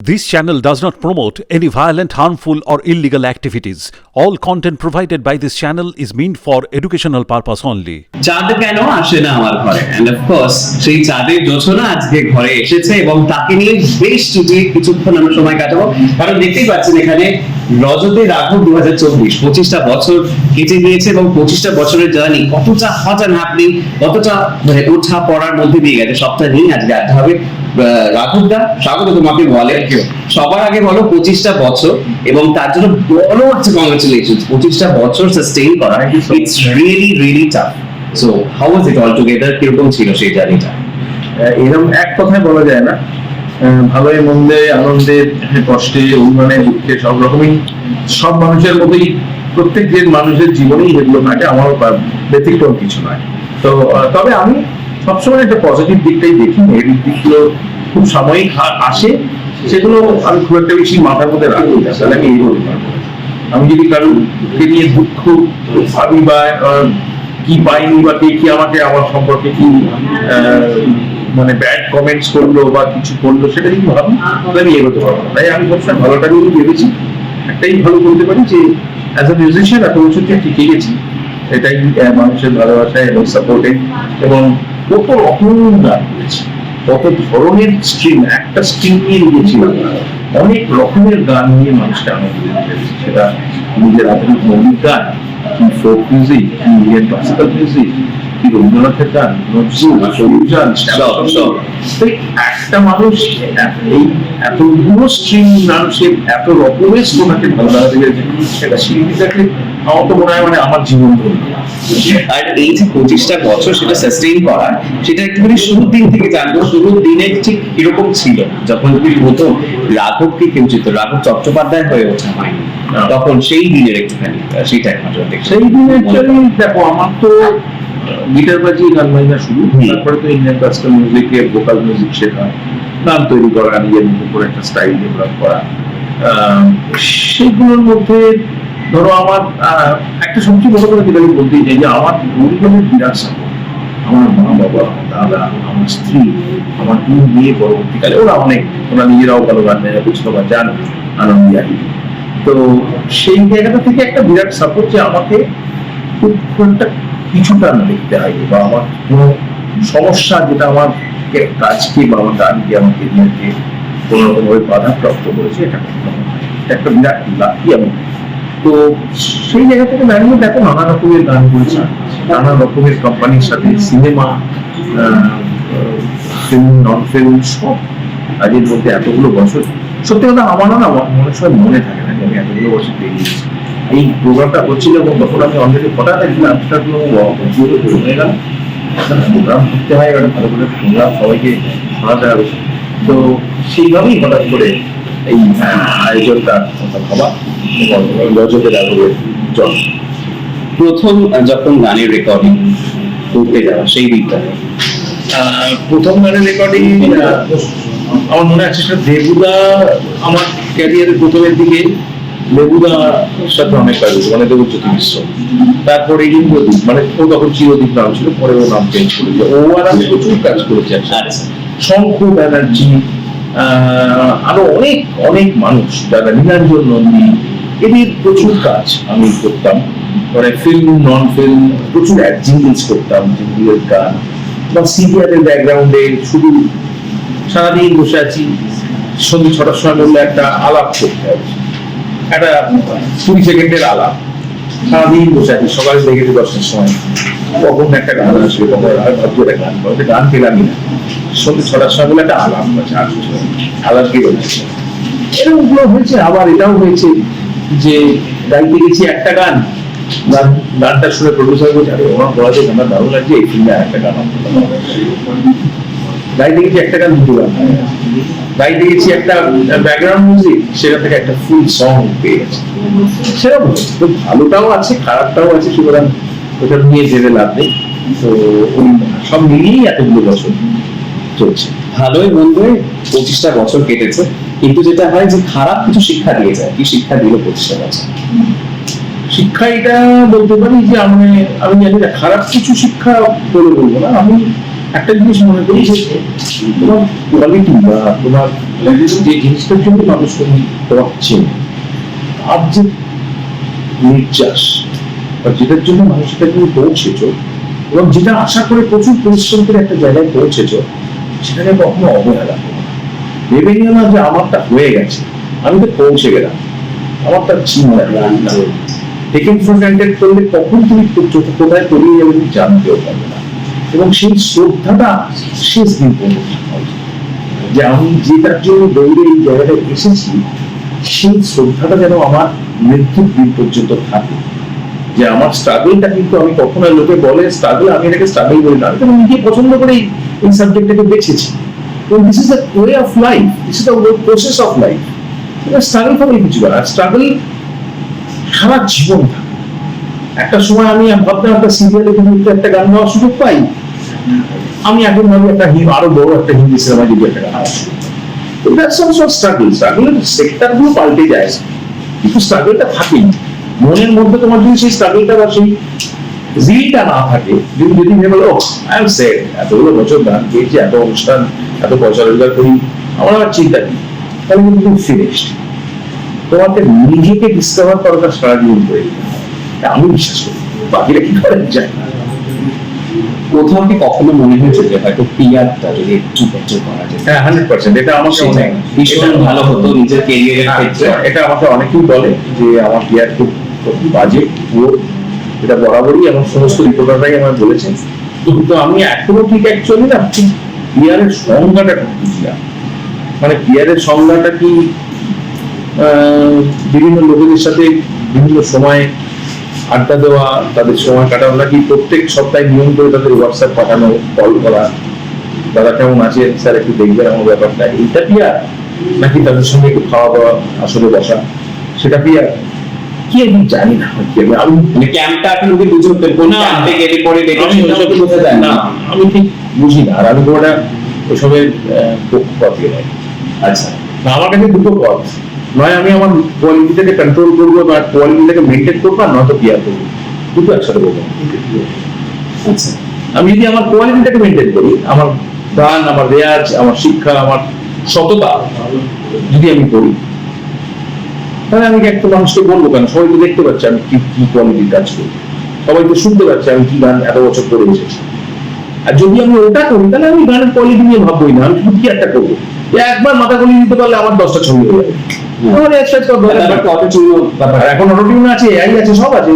This channel does not promote any violent, harmful, or illegal activities. All content provided by this channel is meant for educational purpose only. চাঁদ কেন আসে না আমার ঘরে end of course সেই চাঁদের জোছনা আজকে ঘরে এসেছে এবং তাকে নিয়ে বেশ চুটিয়ে কিছুক্ষণ আমরা সময় কাটাবো কারণ দেখতেই পাচ্ছেন এখানে রজতে রাঘব দু হাজার চব্বিশ পঁচিশটা বছর কেটে গিয়েছে এবং পঁচিশটা বছরের জার্নি কতটা হট অ্যান্ড হ্যাপনিং কতটা মানে ওঠা পড়ার মধ্যে দিয়ে গেছে সবটা নিয়ে আজকে আড্ডা হবে রাঘব দা স্বাগত তোমাকে বলে। সবার আগে বলো পঁচিশটা বছর এবং তার জন্য বড় হচ্ছে কংগ্রেচুলেশন পঁচিশটা বছর সাস্টেইন করা। It's really really tough so how was it all together কীরকম ছিল সেই জার্নিটা এরকম এক কথায় বলা যায় না। ভালোই মন্দে আনন্দে কষ্টে অভিমানে দুঃখে সব রকমই। সব মানুষের মতোই প্রত্যেক যে মানুষের জীবনেই এগুলো থাকে আমার ব্যতিক্রম কিছু নয়। তো তবে আমি সবসময় একটা পজিটিভ দিকটাই দেখি নেগেটিভ দিকগুলো খুব সাময়িক আসে, সেগুলো আমি খুব একটা বেশি মাথার মধ্যে রাখি না, তাহলে আমি এই বলতে আমি যদি কারোকে নিয়ে দুঃখ ভাবি বা কি পাইনি বা কে কি আমাকে, আমার সম্পর্কে কি মানে ব্যাড কমেন্টস করল বা কিছু করল, সেটা যদি ভাবি, তাহলে আমি এগোতে পারব। তাই আমি সবসময় ভালোটা নিয়ে ভেবেছি, একটাই ভালো বলতে পারি যে অ্যাজ এ মিউজিশিয়ান এত বছর থেকে টিকে গেছি, এটাই মানুষের ভালোবাসা এবং সাপোর্টে এবং কত রকম গান রয়েছে কত ধরনের স্ট্রিম একটা স্ট্রিম নিয়ে লিখেছিলাম অনেক রকমের গান নিয়ে মানুষকে আনন্দ সেটা নিজের আধুনিক মৌলিক গান কি ফোক মিউজিক কি ক্লাসিক্যাল মিউজিক কি রবীন্দ্রনাথের গান নজরুল। একটা মানুষ এই এতগুলো স্ট্রিম মানুষের এত রকমের ভালো লাগাতে পেরেছে সেটা শিল্পী থাকলে আমার তো মনে হয় মানে আমার জীবন আর এই যে পঁচিশটা বছর সেটা সাস্টেইন করা সেটা একটুখানি শুরুর দিন থেকে জানব শুরুর দিনে ঠিক কীরকম ছিল? যখন তুমি প্রথম রাঘবকে কেউ চিত রাঘব চট্টোপাধ্যায় হয়ে ওঠা হয়নি তখন সেই দিনের একটুখানি সেইটা একমাত্র দেখছি সেই দিনে অ্যাকচুয়ালি দেখো আমার তো গিটার বাজিয়ে গান বাজনা শুরু। তারপরে তো ইন্ডিয়ান ক্লাসিক্যাল মিউজিকে ভোকাল মিউজিক শেখা গান তৈরি করা নিজের মতো করে একটা স্টাইল ডেভেলপ করা সেগুলোর মধ্যে ধরো আমার একটা সবচেয়ে বড় করে যেটা আমি বলতেই চাই যে আমার পরিবারের বিরাট support। আমার মা বাবা আমার দাদা আমার স্ত্রী আমার দুই মেয়ে পরবর্তীকালে ওরা অনেক ওরা নিজেরাও ভালো গান নেয় বুঝতে বা জান আনন্দ তো সেই জায়গাটা থেকে একটা বিরাট সাপোর্ট যে আমাকে খুব খুব একটা কিছুটা দেখতে হয় বা আমার কোনো সমস্যা যেটা আমার কাজকে বা আমার গানকে আমার কেরিয়ারকে কোনো রকমভাবে বাধাপ্রাপ্ত করেছে, এটা একটা বিরাট লাকি আমি। তো সেই জায়গা থেকে দাঁড়িয়ে দেখো নানা রকমের গান করেছি নানা রকমের কোম্পানির সাথে সিনেমা ফিল্ম নন ফিল্ম সব কাজের মধ্যে এতগুলো বছর। সত্যি কথা আমারও না আমার মনে সময় মনে থাকে না যে আমি এতগুলো বছর পেরিয়েছি এই প্রোগ্রামটা হচ্ছিল এবং তখন আমি অলরেডি হঠাৎ একদিন আবিষ্কার করলাম হয়ে গেল। প্রোগ্রাম করতে হয় এবার ভালো করে প্রোগ্রাম সবাইকে শোনাতে হবে। তো সেইভাবেই হঠাৎ করে এই আয়োজনটা ভাবা এবং রজতের আগ্রহের জল প্রথম যখন গানের রেকর্ডিং করতে যাওয়া সেই দিকটা আহ, প্রথম গানের রেকর্ডিং আমার মনে আছে সেটা দেবুদা আমার ক্যারিয়ারের প্রথমের দিকে। সাথে অনেক কাজ হয়েছে মানে দেবজ্যোতি মিশ্র। তারপরে ইন্দ্রদীপ মানে ও তখন চিরদীপ নাম ছিল পরে ও নাম চেঞ্জ ও আর আমি প্রচুর কাজ করেছি একসাথে। শঙ্কু ব্যানার্জি আরও অনেক অনেক মানুষ যারা নীলাঞ্জন নন্দী এদের প্রচুর কাজ আমি করতাম। মানে ফিল্ম নন ফিল্ম প্রচুর জিঙ্গলস করতাম গান বা সিরিয়ালের ব্যাকগ্রাউন্ডে শুধু সারাদিন বসে আছি সন্ধ্যে ছটার সময় বললে একটা আলাপ করতে হবে একটা কুড়ি সেকেন্ডের আলাপ সারাদিন বসে আছি, সকালে দেখেছি দশটার সময়। কখন একটা গান আসবে, কখন ভাবছি একটা গান করবে গান পেলামই না। সন্ধ্যে ছটার সময় বলে একটা আলাপ আছে আলাপ কি বলছে এরকমগুলো হয়েছে, আবার এটাও হয়েছে যে গাইতে গেছি একটা গান। গান, গানটা শুনে প্রডিউসার বলছে, আরে ওরা বলাতে আমার দারুণ লাগছে, এই ফিল্মে একটা গান গাইতে গেছি একটা গান, দুটো গান। গেছি একটা ব্যাকগ্রাউন্ড মিউজিক সেটা থেকে একটা ফুল সং পেয়ে গেছে সেরকম তো ভালোটাও আছে খারাপটাও আছে সুতরাং ওটা নিয়ে ভেবে লাভ নেই। তো সব মিলিয়েই এতগুলো বছর চলছে। ভালোই পঁচিশটা বছর কেটেছে। কিন্তু যেটা হয় যে খারাপ কিছু শিক্ষা দিয়ে যায় কি শিক্ষা দিল পঁচিশটা বছর? শিক্ষা এটা বলতে পারি যে আমি আমি জানি না খারাপ কিছু শিক্ষা বলে বলব না। আমি একটা জিনিস মনে করি যে তোমার কোয়ালিটি বা তোমার যে জিনিসটার জন্য মানুষ তুমি তার যে নির্যাস বা যেটার জন্য তুমি পৌঁছেছ এবং যেটা আশা করে প্রচুর পরিশ্রম করে একটা জায়গায় পৌঁছেছ, সেখানে কখনো অবহেলা। ভেবে নিও না যে আমারটা হয়ে গেছে, আমি তো পৌঁছে গেলাম। আমারটা চিন্তা না ফর গ্রান্টেড করলে কখন তুমি কোথায় তলিয়ে যাবে তুমি জানতেও পারবে না। এবং সেই শ্রদ্ধাটা শেষ দিন পর্যন্ত। যে আমি যেটার জন্য দৌড়ে এই জায়গাটায় এসেছি, সেই শ্রদ্ধাটা যেন আমার মৃত্যুর দিন পর্যন্ত থাকে। যে আমার স্ট্রাগলটা কিন্তু আমি কখনো লোকে বলে স্ট্রাগল আমি এটাকে স্ট্রাগল করি না। আমি নিজে পছন্দ করে এই- সাবজেক্টটাকে বেছেছি। এবং this is the way of life this is the process of life struggle করে কিছু না স্ট্রাগল সারা জীবন একটা সময় আমি ভাবতাম একটা সিরিয়ালে কিন্তু একটা গান গাওয়ার সুযোগ পাই। আমি এখন ভাবি একটা আরও বড় একটা হিন্দি সিনেমা যদি একটা গান স্ট্রাগল পাল্টে যায়। কিন্তু স্ট্রাগলটা মনের মধ্যে তোমার যদি সেই স্ট্রাগলটা বা সেই জিলটা না থাকে, যদি যদি ভেবে বলো আই এম সেট এতগুলো বছর গান এত অনুষ্ঠান, এত পয়সা রোজগার করি, আমার আবার চিন্তা নেই তাহলে কিন্তু ফিনিশড তোমাকে নিজেকে ডিসকভার করাটা সারা জীবন করে দিতে হবে। এটা আমি বিশ্বাস করি। বাকিরা কি যায়? কোথাও কি কখনো মনে হয়েছে যে হয়তো পিয়ারটা যদি একটু বেটার করা যেত হ্যাঁ হান্ড্রেড পার্সেন্ট এটা সেটাই। ভীষণ ভালো হতো নিজের কেরিয়ারের হ্যাঁ, ক্ষেত্রে। এটা আমাকে অনেকেই বলে যে আমার পিয়ার খুব বাজে পুরো এটা বরাবরই আমার সমস্ত রিপোর্টাররাই আমার বলেছেন। কিন্তু আমি এখনও ঠিক অ্যাকচুয়ালি না ঠিক পিয়ারের সংজ্ঞাটা ঠিক বুঝি না মানে পিয়ারের সংজ্ঞাটা কি আহ, বিভিন্ন লোকেদের সাথে বিভিন্ন সময়ে আড্ডা দেওয়া তাদের সময় কাটানো নাকি প্রত্যেক সপ্তাহে নিয়ম করে তাদের হোয়াটসঅ্যাপ পাঠানো কল করা? দাদা কেমন আছে? স্যার একটু দেখবেন আমার ব্যাপারটা। এইটা পিয়ার নাকি তাদের সঙ্গে একটু খাওয়া দাওয়া আসলে বসা? সেটা পিয়ার কি আমি জানি না। কি আমি আমি মানে ক্যাম্পটা এখন অব্দি বুঝে উঠতেন কোন ক্যাম্পে গেলে পরে দেখে সেটা বোঝা যায় না। না। আমি ঠিক বুঝি না। আর আমি ওসবের নয় আচ্ছা। আমার কাছে দুটো পথ। নয় আমি আমার কোয়ালিটিটাকে কন্ট্রোল করব বা কোয়ালিটিটাকে মেনটেন করব আর নয়তো পিয়ার করব। দুটো একসাথে করব। আচ্ছা। আমি যদি আমার কোয়ালিটিটাকে মেনটেন করি আমার গান আমার রেয়াজ আমার শিক্ষা আমার সততা যদি আমি করি তাহলে আমি একটা মানুষকে বলব কেন? সবাই তো দেখতে পাচ্ছে আমি কি কি কোয়ালিটির কাজ করি। সবাই তো শুনতে পাচ্ছে আমি কি গান এত বছর করে এসেছি। আর যদি আমি ওটা করি তাহলে আমি গানের কোয়ালিটি নিয়ে ভাববোই না। আমি শুধু কি একটা করব? একবার মাথা গলি দিতে পারলে আমার দশটা ছবি হয়ে যাবে। এখন অটোটিউন আছে এআই আছে সব আছে।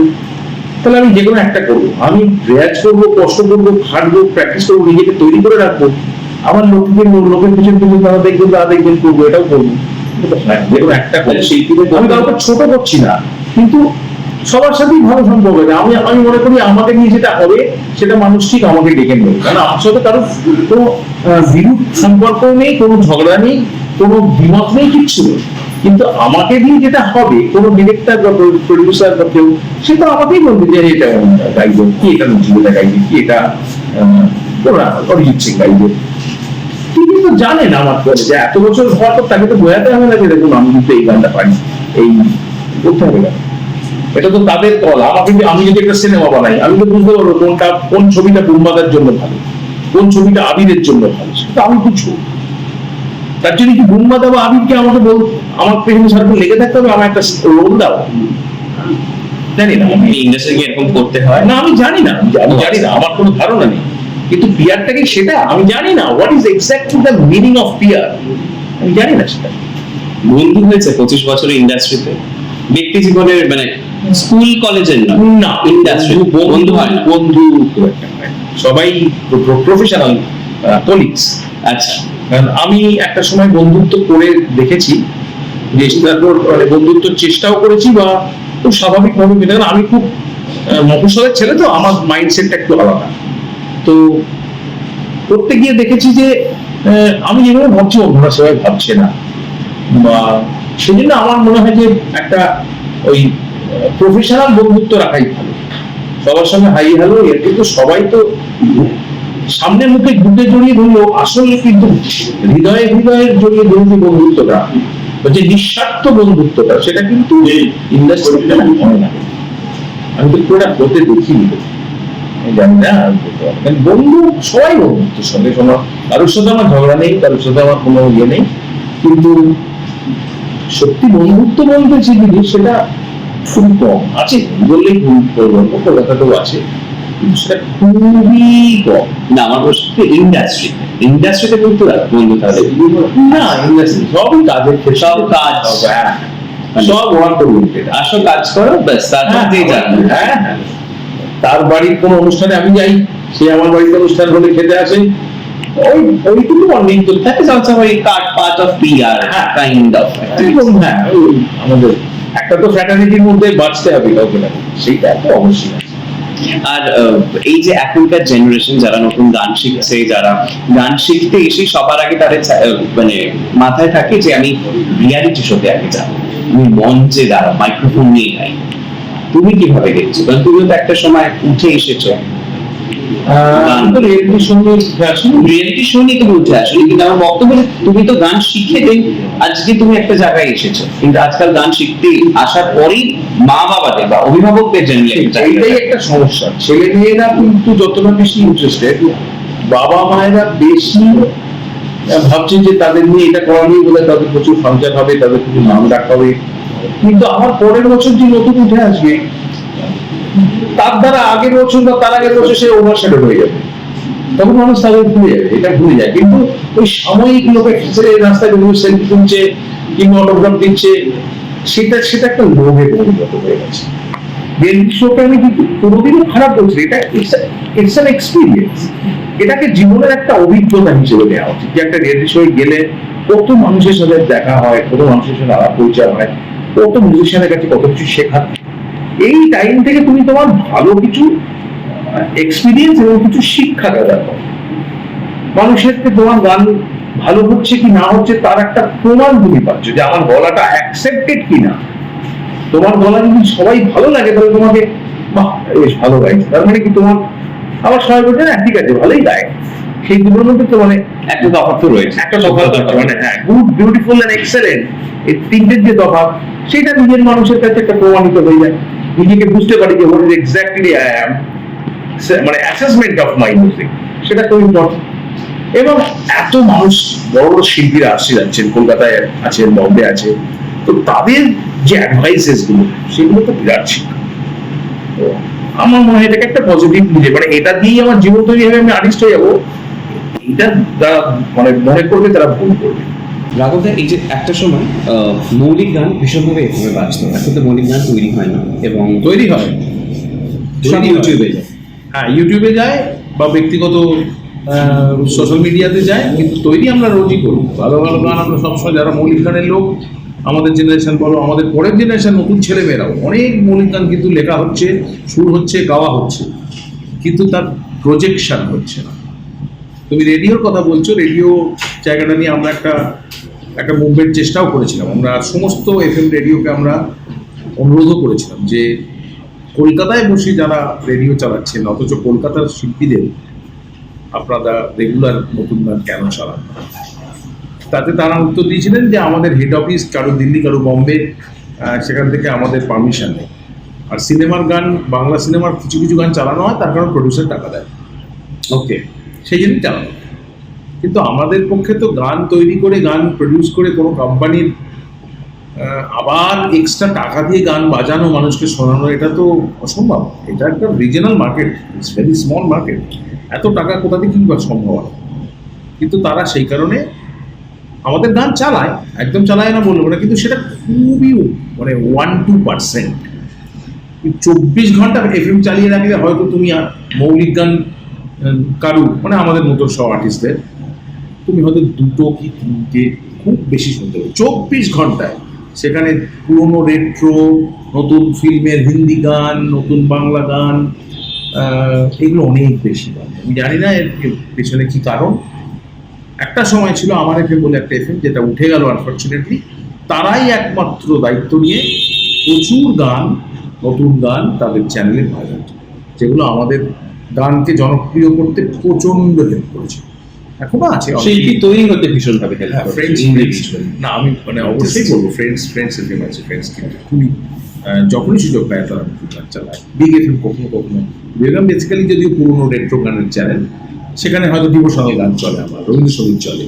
তাহলে আমি যে কোনো একটা করব। আমি রেয়াজ করব কষ্ট করব খাটবো প্র্যাকটিস করব নিজেকে তৈরি করে রাখব। আমার লোকের লোকের পিছন পিছন তারা দেখবেন তারা দেখবেন করব এটাও করব। কিন্তু হ্যাঁ, যে কোনো একটা আমি কাউকে ছোট করছি না। কিন্তু সবার সাথেই ভালো সম্পর্ক আছে। আমি আমি মনে করি আমাকে নিয়ে যেটা হবে সেটা মানুষ ঠিক আমাকে ডেকে নেবে। কারণ আমার সাথে কারও কোনো বিরূপ সম্পর্ক নেই কোনো ঝগড়া নেই কোনো বিমত নেই কিচ্ছু নেই। কিন্তু আমাকে দিয়ে যেটা হবে, কোনো ডিরেক্টর বা প্রডিউসার বা কেউ, সে তো আমাকেই বলবে যে এটা গাইবে, কি এটা নজরুলটা গাইবে, কি এটা ওরা অরিজিৎ সিং গাইবে। তিনি তো জানেন আমার পরে যে এত বছর হওয়ার পর তাকে তো বোঝাতে হবে না যে, দেখুন, আমি কিন্তু এই গানটা পারি, এই করতে হবে না। এটা তো তাদের কল। আমাকে যদি- আমি যদি একটা সিনেমা বানাই, আমি তো বুঝতে পারব কোনটা, কোন ছবিটা বুম্বাদার জন্য ভালো, কোন ছবিটা আবিরের জন্য ভালো, সেটা আমি বুঝব। তার জন্য কি বুম্বাদা বা আবিরকে আমাকে বল আমার পেছনে সারাক্ষণ লেগে থাকতে হবে আমার একটা রোল দাও। জানি না। আমি এরকম করতে হয়? না আমি জানি না আমি জানি না আমার কোনো ধারণা নেই। কিন্তু পিয়ারটা কি সেটা? আমি জানি না। What is exactly the meaning of peer আমি জানি না সেটা। বন্ধু হয়েছে পঁচিশ বছরের ইন্ডাস্ট্রিতে? ব্যক্তি জীবনের মানে স্কুল কলেজের না? না ইন্ডাস্ট্রি। বন্ধু হয় বন্ধু একটা সবাই প্রফেশনাল কলিগস আচ্ছা। আমি একটা সময় বন্ধুত্ব করে দেখেছি যে তারপর মানে বন্ধুত্ব চেষ্টাও করেছি বা খুব স্বাভাবিক ভাবে মেনে গেল। আমি খুব আহ, মফস্বলের ছেলে তো আমার মাইন্ডসেটটা একটু আলাদা। তো করতে গিয়ে দেখেছি যে আমি যেভাবে ভাবছি অন্যরা সবাই ভাবছে না। বা সেই জন্য আমার মনে হয় যে একটা ওই প্রফেশনাল বন্ধুত্ব রাখাই ভালো। সবার সঙ্গে হাই হ্যালো এর কিন্তু সবাই তো সামনে মুখে ঘুটে জড়িয়ে ধরলো আসলে কিন্তু হৃদয়ে হৃদয়ের জড়িয়ে ধরলে বন্ধুত্বটা। যে নিঃস্বার্থ বন্ধুত্বটা সেটা কিন্তু ইন্ডাস্ট্রিতে হয় না। আমি তো পুরোটা হতে দেখিনি। জানি না আমি বলতে পারব না। বন্ধু সবাই বন্ধুত্বের সঙ্গে কোনো কারোর সাথে আমার ঝগড়া নেই কারোর সাথে আমার কোনো ইয়ে নেই। কিন্তু সত্যি বন্ধুত্ব বলতে যে জিনিস সেটা খুবই কম। আছে বললেই ভুল করব কলকাতাতেও আছে। সেটা খুবই কম। না আমার প্রশ্ন ইন্ডাস্ট্রি ইন্ডাস্ট্রিতে কিন্তু বন্ধু তাহলে। না ইন্ডাস্ট্রি সবই কাজের ক্ষেত্রে। সব কাজ। সব, হ্যাঁ। সব ওয়ার্ক ওরিয়েন্টেড আসো কাজ করো ব্যাস দিয়ে যান। হ্যাঁ হ্যাঁ। তার বাড়ির কোনো অনুষ্ঠানে আমি যাই সে আমার বাড়িতে অনুষ্ঠান হলে খেতে আসে। ওই ওইটুকু of PR, হ্যাঁ। হ্যাঁ আমাদের। একটা তো ফ্যাটার্নিটির মধ্যে বাঁচতে হবে। কাউকে না সেইটা তো অবশ্যই আর এই যে এখনকার জেনারেশন যারা নতুন গান শিখছে, যারা গান শিখতে এসে সবার আগে তাদের মানে মাথায় থাকে যে আমি রিয়ালিটি শোতে আগে যাব। আমি মঞ্চে দাঁড়া মাইক্রোফোন নিয়ে গাই তুমি কীভাবে দেখছ? কারণ তুমিও তো একটা সময় উঠে এসেছ। রিয়েলিটি শো নিয়ে তুমি উঠে আসলে কিন্তু আমার বক্তব্য তুমি তো গান শিখে আজকে তুমি একটা জায়গায় এসেছ। কিন্তু আজকাল গান শিখতে আসার পরেই মা বাবাদের বা অভিভাবকদের জন্য একটা একটা সমস্যা। ছেলে মেয়েরা কিন্তু যতটা বেশি ইন্টারেস্টেড বাবা মায়েরা বেশি ভাবছেন যে তাদের নিয়ে এটা করা নিয়ে বলে তাদের প্রচুর ফাংশন হবে তাদের প্রচুর নাম ডাক হবে। কিন্তু আমার পরের বছর যে নতুন উঠে আসবে তার দ্বারা আগের বছর বা তার আগের বছর সে ওভারশ্যাডো হয়ে যাবে তখন মানুষ তাদের ভুলে যাবে এটা ভুলে যায়। কিন্তু ওই সাময়িক লোকে ছেড়ে রাস্তায় বিভিন্ন সেলফি তুলছে, কিংবা অটোগ্রাফ দিচ্ছে, সেটা সেটা একটা লোভে পরিণত হয়ে গেছে। আমি কোনোদিনও খারাপ বলছি এটা ইটস অ্যান এক্সপিরিয়েন্স এটাকে জীবনের একটা অভিজ্ঞতা হিসেবে নেওয়া উচিত যে একটা রিয়েলিটি শো গেলে কত মানুষের সাথে দেখা হয়, কত মানুষের সাথে আলাপ পরিচয় হয়, কত মিউজিশিয়ানের কাছে কত কিছু শেখা এই টাইম থেকে তুমি তোমার ভালো কিছু এক্সপিরিয়েন্স এবং কিছু শিক্ষা করো মানুষের তোমার গান ভালো হচ্ছে কি না হচ্ছে তার একটা প্রমাণ তুমি পাচ্ছ যে আমার গলাটা অ্যাকসেপ্টেড কি না তোমার গলা যদি সবাই ভালো লাগে তাহলে তোমাকে বাহ বেশ ভালো গাইছে। তার মানে কি তোমার আবার সবাই বলছে না ঠিক আছে ভালোই গায়। সেই দুটোর মধ্যে তো মানে একটা তফাৎ তো রয়েছে। একটা তফাৎ আছে মানে হ্যাঁ গুড বিউটিফুল এন্ড এক্সেলেন্ট এই তিনটের যে তফাৎ সেটা নিজের মানুষের কাছে একটা প্রমাণিত হয়ে যায়। নিজেকে বুঝতে পারি যে what is exactly I am মানে অ্যাসেসমেন্ট অফ মাই মিউজিক সেটা খুব ইম্পর্টেন্ট এবং এত মানুষ বড় বড় শিল্পীরা আসছে যাচ্ছেন, কলকাতায় আছেন বম্বে আছে তো তাদের যে অ্যাডভাইসেসগুলো, সেগুলো তো বিরাট শিক্ষা। আমার মনে হয় এটাকে একটা পজিটিভ নিজে মানে এটা দিয়েই আমার জীবন তৈরি হবে, আমি আর্টিস্ট হয়ে যাব। এটা মানে মনে করবে তারা ভুল করবে। রাঘবদা এই যে একটা সময় মৌলিক গান ভীষণভাবে এভাবে বাঁচত এখন তো মৌলিক গান তৈরি হয় না এবং তৈরি হয়। সব ইউটিউবে যায়। হ্যাঁ ইউটিউবে যায় বা ব্যক্তিগত সোশ্যাল মিডিয়াতে যায় কিন্তু তৈরি আমরা রোজই করি। ভালো ভালো গান আমরা সবসময় যারা মৌলিক গানের লোক আমাদের জেনারেশন বলো আমাদের পরের জেনারেশন নতুন ছেলেমেয়েরাও অনেক মৌলিক গান কিন্তু লেখা হচ্ছে সুর হচ্ছে গাওয়া হচ্ছে কিন্তু তার প্রজেকশন হচ্ছে না। তুমি রেডিওর কথা বলছো রেডিও জায়গাটা নিয়ে আমরা একটা একটা মুভমেন্ট চেষ্টাও করেছিলাম। আমরা সমস্ত এফ এম রেডিওকে আমরা অনুরোধও করেছিলাম যে কলকাতায় বসে যারা রেডিও চালাচ্ছেন, অথচ কলকাতার শিল্পীদের আপনারা রেগুলার নতুন গান কেন চালান তাতে তারা উত্তর দিয়েছিলেন যে আমাদের হেড অফিস কারও দিল্লি, কারও বম্বে সেখান থেকে আমাদের পারমিশন নেই। আর সিনেমার গান, বাংলা সিনেমার কিছু কিছু গান চালানো হয়, তার কারণ প্রডিউসার টাকা দেয়। ওকে সেই জন্যই চালানো কিন্তু আমাদের পক্ষে তো গান তৈরি করে, গান প্রডিউস করে কোনো কোম্পানির আবার এক্সট্রা টাকা দিয়ে গান বাজানো, মানুষকে শোনানো, এটা তো অসম্ভব। এটা একটা regional market it's very small market এত টাকা কোথা থেকে কিনবার সম্ভব? কিন্তু তারা সেই কারণে আমাদের গান চালায়, একদম চালায় না বলব না, কিন্তু সেটা খুবই মানে ওয়ান টু পার্সেন্ট চব্বিশ ঘণ্টা এফএম চালিয়ে রাখলে হয়তো তুমি মৌলিক গান কারু মানে আমাদের মতো সব আর্টিস্টদের তুমি হয়তো দুটো কি তিনটে খুব বেশি শুনতে পাবে। চব্বিশ ঘন্টায়। সেখানে পুরনো রেট্রো নতুন ফিল্মের হিন্দি গান, নতুন বাংলা গান এগুলো অনেক বেশি গান। আমি জানি না এর পেছনে কি কারণ। একটা সময় ছিল আমার এফএম বলে একটা এফএম যেটা উঠে গেল আনফর্চুনেটলি তারাই একমাত্র দায়িত্ব নিয়ে প্রচুর গান, নতুন গান তাদের চ্যানেলে ভাইরাল যেগুলো আমাদের গানকে জনপ্রিয় করতে প্রচণ্ড হেল্প করেছে এখনও আছে শিল্পী তৈরি হতে ভীষণভাবে হেল্প হ্যাঁ, করে ফ্রেন্ডস ইংরেজি না আমি মানে অবশ্যই বলব ফ্রেন্ডস ফ্রেন্ডস এফএম আছে ফ্রেন্ডস কিন্তু খুবই। যখনই সুযোগ পায় তারা গান চালায় বিগ এফএম কখনো কখনো। বেগম বেসিক্যালি যদিও পুরোনো রেট্রো গানের চ্যানেল সেখানে হয়তো ডিভোশনাল গান চলে আমার রবীন্দ্রসঙ্গীত চলে।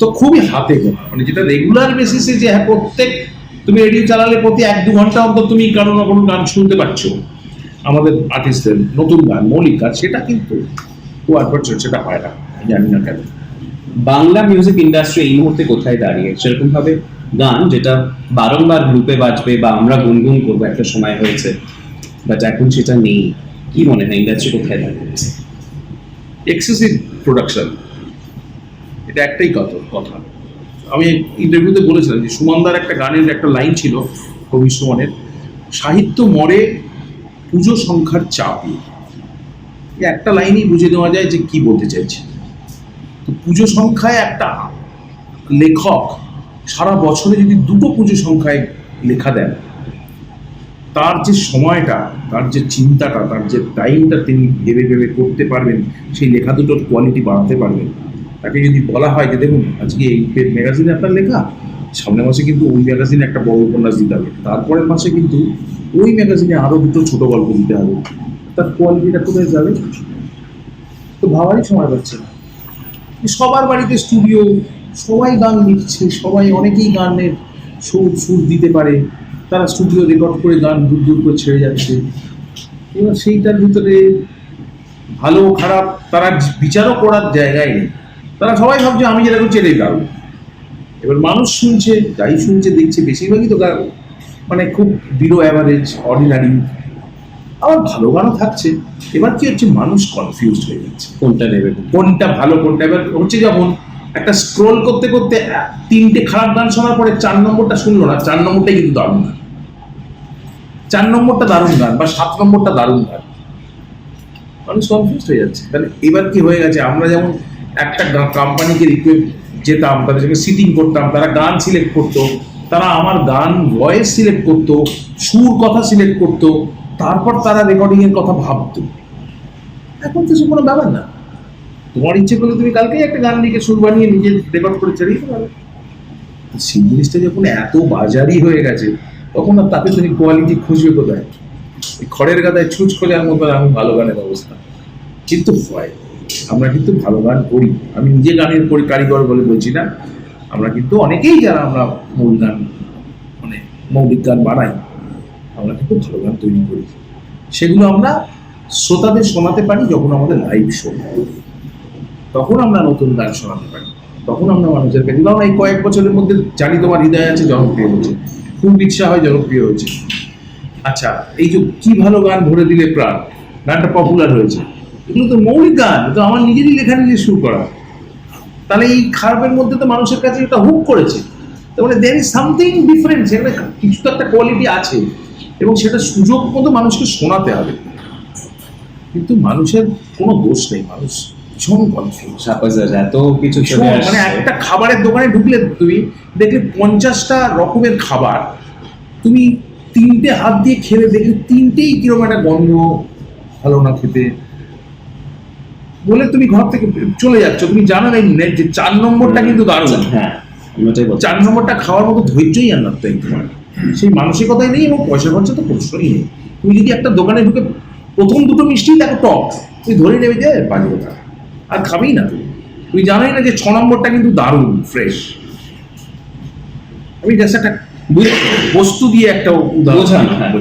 তো খুবই হাতে গোনা মানে যেটা রেগুলার বেসিসে যে হ্যাঁ প্রত্যেক তুমি রেডিও চালালে প্রতি এক দু ঘণ্টা অন্তর তুমি কারও না কোনো গান শুনতে পাচ্ছ আমাদের আর্টিস্টদের নতুন গান মৌলিক গান সেটা কিন্তু খুব বছর সেটা হয় না। না কেন। বাংলা মিউজিক ইন্ডাস্ট্রি এই মুহূর্তে কোথায় দাঁড়িয়ে? সেরকম ভাবে গান যেটা বারংবার গ্রুপে বাজবে বা আমরা গুনগুন করব, একটা সময় হয়েছে বাট এখন সেটা নেই। কি মনে হয় ইন্ডাস্ট্রি কোথায় দাঁড়িয়েছে এক্সেসিভ প্রোডাকশন এটা একটাই কথা কথা। আমি ইন্টারভিউতে বলেছিলাম যে সুমনদার একটা গানের একটা লাইন ছিল, কবি সুমনের, সাহিত্য মরে পুজো সংখ্যার চাপে একটা লাইনই বুঝে দেওয়া যায় যে কি বলতে চাইছে। পুজো সংখ্যায় একটা। লেখক সারা বছরে যদি দুটো পুজো সংখ্যায় লেখা দেন, তার যে সময়টা, তার যে চিন্তাটা, তার যে টাইমটা তিনি ভেবে ভেবে করতে পারবেন, সেই লেখা দুটোর কোয়ালিটি বাড়াতে পারবেন। তাকে যদি বলা হয় যে, দেখুন, আজকে এই ম্যাগাজিনে আপনার লেখা, সামনের মাসে কিন্তু ওই ম্যাগাজিনে একটা বড় উপন্যাস দিতে হবে। তারপরের মাসে কিন্তু ওই ম্যাগাজিনে আরও দুটো ছোটো গল্প দিতে হবে। তার কোয়ালিটিটা কোথায় যাবে? তো ভাবারই সময় পাচ্ছে না। সবার বাড়িতে স্টুডিও সবাই গান লিখছে, সবাই অনেকেই গানের সুর সুর দিতে পারে। তারা স্টুডিও রেকর্ড করে গান দূর দূর করে ছেড়ে যাচ্ছে। এবার সেইটার ভিতরে ভালো খারাপ তারা বিচারও করার জায়গায় নেই। তারা সবাই ভাবছে, আমি যেটা করছি এটাই এবার মানুষ শুনছে, যাই শুনছে, দেখছে, বেশিরভাগই তো গা- মানে খুব বিলো অ্যাভারেজ অর্ডিনারি আবার ভালো গানও থাকছে এবার কি হচ্ছে? মানুষ কনফিউজ হয়ে যাচ্ছে। কোনটা নেবে? কোনটা ভালো কোনটা? এবার হচ্ছে যখন একটা স্ক্রোল করতে করতে তিনটে খারাপ গান শোনার পরে চার নম্বরটা শুনলো না চার নম্বরটাই কিন্তু দারুণ গান। চার নম্বরটা দারুণ গান বা সাত নম্বরটা দারুণ গান। মানুষ কনফিউজ হয়ে যাচ্ছে। তাহলে এবার কি হয়ে গেছে? আমরা যেমন একটা কোম্পানিকে রিকোয়েস্ট যেতাম তাদের সঙ্গে সিটিং করতাম তারা গান সিলেক্ট করতো তারা আমার গান ভয়েস সিলেক্ট করতো সুর কথা সিলেক্ট করতো তারপর তারা রেকর্ডিং এর কথা ভাবতো। এখন তো সে কোনো ব্যাপার না। তোমার ইচ্ছে করলে তুমি কালকেই একটা গান লিখে সুর বানিয়ে নিজে রেকর্ড করে ছেড়ে দিতে পারো। সেই জিনিসটা যখন এত বাজারই হয়ে গেছে, তখন আর তাতে তুমি কোয়ালিটি খুঁজবে কোথায়? খড়ের গাদায় ছুঁচ খোঁজার মতো আমি ভালো গানের অবস্থা। কিন্তু হয়, আমরা কিন্তু ভালো গান করি। আমি নিজে গানের করি কারিগর বলে বলছি না। আমরা কিন্তু অনেকেই যারা আমরা মূল গান মানে মৌলিক গান বানাই। আমরা কিন্তু ভালো গান তৈরি করি সেগুলো আমরা শ্রোতাদের শোনাতে পারি যখন আমাদের লাইভ শো তখন আমরা নতুন গান শোনাতে পারি। তখন আমরা মানুষের কাছে যেমন এই কয়েক বছরের মধ্যে জানি তোমার হৃদয় আছে, জনপ্রিয় হয়েছে খুব ইচ্ছা হয় জনপ্রিয় হয়েছে আচ্ছা এই যে কি ভালো গান ভরে দিলে প্রাণ? গানটা পপুলার হয়েছে। এগুলো তো মৌলিক গান তো আমার নিজেরই লেখা নিজে শুরু করা। তাহলে এই খারাপের মধ্যে তো মানুষের কাছে এটা হুক করেছে। তার মানে দের ইজ সামথিং ডিফারেন্ট সেখানে কিছু তো একটা কোয়ালিটি আছে। এবং সেটা সুযোগ মতো মানুষকে শোনাতে হবে। কিন্তু মানুষের কোনো দোষ নেই মানুষ ভীষণ কনফিউজ এত কিছু মানে একটা খাবারের দোকানে ঢুকলে তুমি দেখলে পঞ্চাশটা রকমের খাবার তুমি তিনটে হাত দিয়ে খেলে দেখলে তিনটেই কীরকম একটা গন্ধ ভালো না খেতে। বলে তুমি ঘর থেকে চলে যাচ্ছ তুমি জানো না যে চার নম্বরটা কিন্তু দারুণ। হ্যাঁ চার নম্বরটা খাওয়ার মতো ধৈর্যই আর না তাই তোমার সেই মানসিকতাই নেই এবং পয়সা খরচা তো প্রশ্নই নেই। তুমি যদি একটা দোকানে ঢুকে প্রথম দুটো মিষ্টি দেখো টক তুই ধরে নেবে যে বাজে কথা। আর খাবেই না তুমি। তুই জানোই না যে ছ নম্বরটা কিন্তু দারুণ ফ্রেশ আমি জাস্ট একটা বস্তু দিয়ে একটা উদাহরণ হ্যাঁ।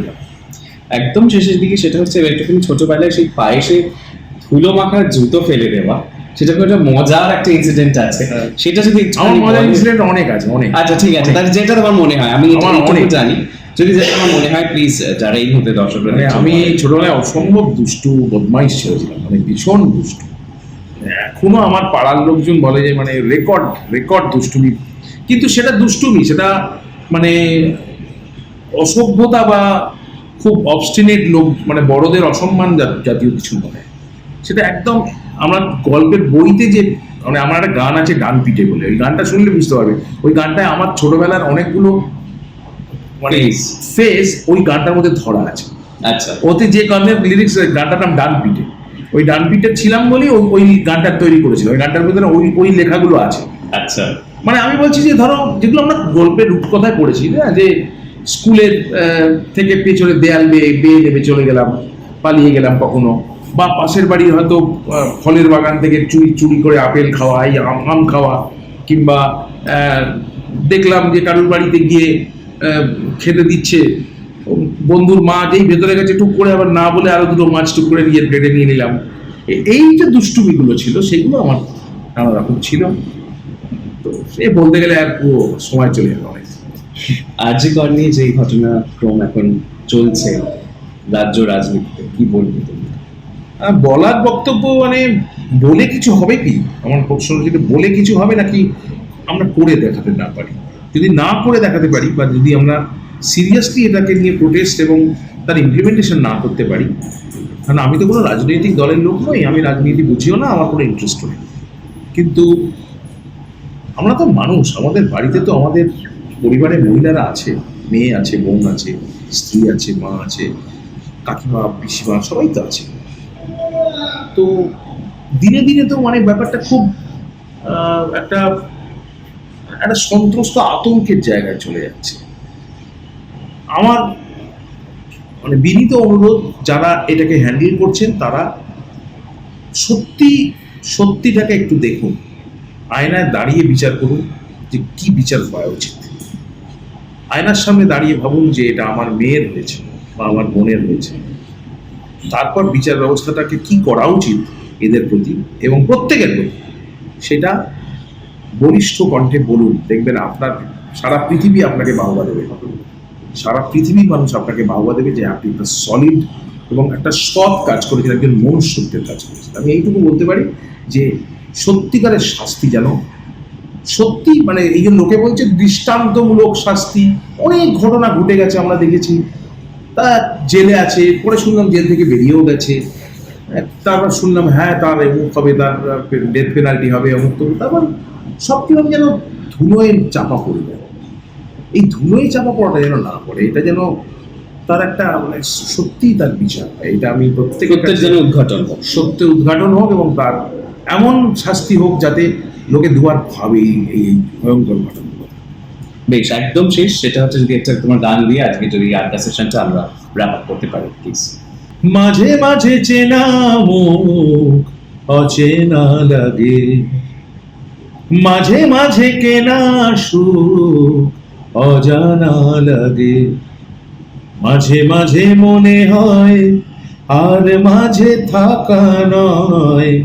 একদম শেষের দিকে সেটা হচ্ছে একটুখানি ছোটবেলায় সেই পায়েসে ধুলো মাখার জুতো ফেলে দেওয়া। সেটা একটা মজার একটা ইনসিডেন্ট আছে হ্যাঁ। সেটা যদি আমার মজার। ইনসিডেন্ট অনেক আছে অনেক আচ্ছা ঠিক আছে তাহলে যেটা তোমার মনে হয় আমি আমার অনেক। জানি যদি যেটা আমার মনে হয় প্লিজ যারা এই মুহূর্তে দর্শকরা মানে আমি। ছোটবেলায় অসম্ভব দুষ্টু বদমাইশ ছেলেছিলাম মানে ভীষণ দুষ্টু এখনও আমার পাড়ার লোকজন বলে যে মানে রেকর্ড রেকর্ড দুষ্টুমি কিন্তু সেটা দুষ্টুমি সেটা মানে অসভ্যতা বা খুব অবস্টিনেট লোক মানে বড়দের অসম্মান জাতীয় কিছু নয় সেটা একদম আমরা গল্পের বইতে যে মানে আমার একটা গান আছে ডান পিঠে বলে। ওই গানটা শুনলে বুঝতে পারবে। ওই গানটায় আমার ছোটবেলার অনেকগুলো মানে. ফেস ওই গানটার মধ্যে ধরা আছে। আচ্ছা। ওতে যে গানের লিরিক্স গানটার নাম ডান পিটে ওই ডান পিটে ছিলাম বলেই ওই ওই গানটা তৈরি করেছিল। ওই গানটার মধ্যে ওই ওই লেখাগুলো আছে। আচ্ছা। মানে আমি বলছি যে ধরো যেগুলো আমরা গল্পের রূপকথায় পড়েছি না যে স্কুলের থেকে পেছনে দেয়াল বেয়ে বেয়ে নেবে চলে গেলাম পালিয়ে গেলাম কখনো। বা পাশের বাড়ি হয়তো ফলের বাগান থেকে চুরি চুরি করে আপেল খাওয়া, এই আম আম খাওয়া, কিংবা দেখলাম যে কারুর বাড়িতে গিয়ে খেতে দিচ্ছে। বন্ধুর মা যেই ভেতরে গেছে, টুক করে আবার না বলে আরও দুটো মাছ টুক করে নিয়ে প্লেটে নিয়ে নিলাম। এই যে দুষ্টুমিগুলো ছিল, সেগুলো আমার নানা রকম ছিল। তো সে বলতে গেলে আর পুরো সময় চলে যাবে অনেক। আরজি কর নিয়ে যে ঘটনাক্রম এখন চলছে, রাজ্য রাজনীতিতে, কি বলবি তুমি? বলার বক্তব্য মানে বলে কিছু হবে কি? আমার প্রশ্ন যেটা বলে কিছু হবে নাকি আমরা করে দেখাতে না পারি? যদি না করে দেখাতে পারি বা যদি আমরা সিরিয়াসলি এটাকে নিয়ে প্রোটেস্ট এবং তার ইমপ্লিমেন্টেশন না করতে পারি, কারণ আমি তো কোনো রাজনৈতিক দলের লোক নই, আমি রাজনীতি বুঝিও না, আমার কোনো ইন্টারেস্ট নেই। কিন্তু আমরা তো মানুষ, আমাদের বাড়িতে তো আমাদের পরিবারে মহিলারা আছে, মেয়ে আছে, বোন আছে, স্ত্রী আছে, মা আছে, কাকিমা, পিসিমা সবাই তো আছে। তো দিনে দিনে তো মানে ব্যাপারটা খুব একটা একটা সন্ত্রস্ত আতঙ্কের জায়গায় চলে যাচ্ছে। আমার মানে বিনীত অনুরোধ, যারা এটাকে হ্যান্ডেল করছেন, তারা সত্যি, সত্যিটাকে একটু দেখুন। আয়নায় দাঁড়িয়ে বিচার করুন যে কি বিচার হওয়া উচিত। আয়নার সামনে দাঁড়িয়ে ভাবুন যে এটা আমার মেয়ের হয়েছে বা আমার বোনের হয়েছে। তারপর বিচার ব্যবস্থাটাকে কি করা উচিত এদের প্রতি এবং প্রত্যেকের প্রতি? সেটা বলিষ্ঠ কণ্ঠে বলুন। দেখবেন আপনার সারা পৃথিবী আপনাকে বাহবা দেবে। সারা পৃথিবীর মানুষ আপনাকে বাহবা দেবে যে আপনি একটা সলিড এবং একটা সৎ কাজ করেছেন, একজন মনুষ্যত্বের কাজ করেছেন। আমি এইটুকু বলতে পারি যে সত্যিকারের শাস্তি যেন সত্যি মানে এই যে লোকে বলছে দৃষ্টান্তমূলক শাস্তি, অনেক ঘটনা ঘটে গেছে আমরা দেখেছি। তা জেলে আছে পরে শুনলাম জেল থেকে বেরিয়েও গেছে। তারপর শুনলাম হ্যাঁ তার এমুক হবে তার ডেথ পেনাল্টি হবে অমুক তমুক। তারপর সব কীরকম যেন ধুলোয় চাপা পড়ে যায় এই ধুলোয় চাপা পড়াটা যেন না পড়ে এটা যেন তার একটা মানে সত্যিই তার বিচার এটা আমি প্রত্যেকের জন্য উদ্ঘাটন হোক। সত্যের উদ্ঘাটন হোক এবং তার এমন শাস্তি হোক যাতে লোকে দুবার ভাবে এই- ভয়ঙ্কর ঘটনাগুলো বেশ, একদম শেষ। সেটা হচ্ছে যদি একটা তোমার গান দিয়ে আজকে যদি আড্ডা সেশনটা আমরা র্যাপ আপ করতে পারি প্লিজ মাঝে মাঝে চেনা মুখ অচেনা লাগে। মাঝে মাঝে কেনা সুখ অজানা লাগে। মাঝে মাঝে মনে হয় আর মাঝে থাকা নয়।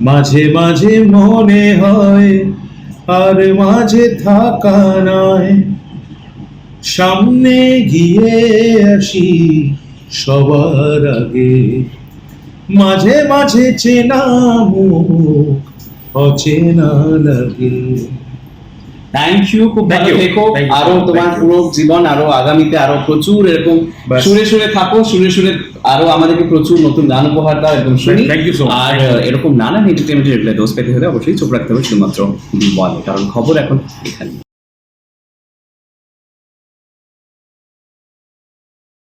মাঝে মাঝে মনে হয় আর মাঝে থাকা নাই। সামনে গিয়ে আসি সবার আগে। মাঝে মাঝে চেনা মুখ অচেনা লাগে। থ্যাংক ইউ খুব ভালো থেকো আরও তোমার পুরো জীবন আরও আগামীতে আরও প্রচুর এরকম। সুরে সুরে থাকো সুরে সুরে আরও আমাদেরকে প্রচুর নতুন গান উপহার দাও একদম শুনি থ্যাংক ইউ সো much. আর. এরকম নানান এন্টারটেনমেন্টের ডোজ পেতে হলে অবশ্যই চোখ রাখতে হবে শুধুমাত্র বলে কারণ খবর এখন এখানে